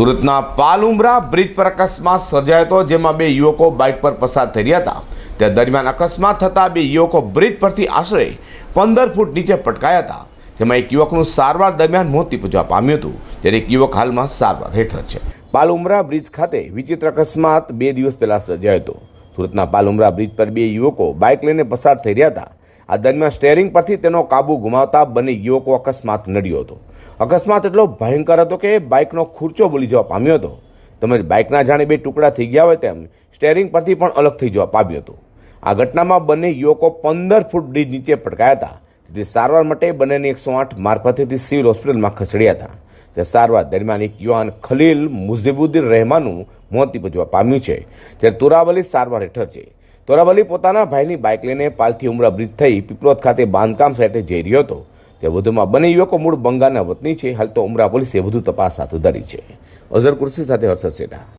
સુરતના પાલુમરા બ્રિજ પર અકસ્માત સર્જાયો હતો, જેમાં બે યુવકો બાઇક પર પસાર થઈ રહ્યા હતા. તે દરમિયાન અકસ્માત થતાં બે યુવકો બ્રિજ પરથી આશરે પંદર ફૂટ નીચે પટકાયા હતા. જેમાં એક યુવકનું સારવાર દરમિયાન મોત નીપજવા પામ્યું હતું. જ્યારે એક યુવક હાલમાં સારવાર હેઠળ છે. પાલુમરા બ્રિજ ખાતે વિચિત્ર અકસ્માત બે દિવસ પહેલાં સર્જાયો હતો. સુરતના પાલુમરા બ્રિજ પર બે યુવકો બાઇક લઈને પસાર થઈ રહ્યા હતા. આ દરમિયાન સ્ટેરિંગ પરથી તેનો કાબુ ગુમાવતા બંને યુવકો અકસ્માત નડ્યો હતો. અકસ્માત એટલો ભયંકર હતો કે બાઇકનો ખુરચો બોલી જવા પામ્યો હતો. તેમજ બાઇકના જાણે બે ટુકડા થઈ ગયા હોય તેમ સ્ટેરિંગ પરથી પણ અલગ થઈ જવા પામ્યો હતો. આ ઘટનામાં બંને યુવકો પંદર ફૂટ બ્રિજ નીચે પટકાયા હતા. જેથી સારવાર માટે બંનેને એકસો આઠ મારફતેથી સિવિલ હોસ્પિટલમાં ખસેડ્યા હતા. તે સારવાર દરમિયાન એક યુવાન ખલીલ મુઝિબુદ્દીન રહેમાનું મોત નિપજવા પામ્યું છે. જ્યારે તોરાવલી સારવાર હેઠળ છે. તોરાવલી પોતાના ભાઈની બાઇક લઈને પાલથી ઉમરા બ્રિજ થઈ પીપલોદ ખાતે બાંધકામ સાઇટે જઈ રહ્યો હતો. તે વધુમાં બંને યુવકો મૂળ બંગાળના વતની છે. હાલ તો ઉમરા પોલીસે વધુ તપાસ હાથ ધરી છે. અઝર કુર્સી સાથે હર્ષદ સેઠા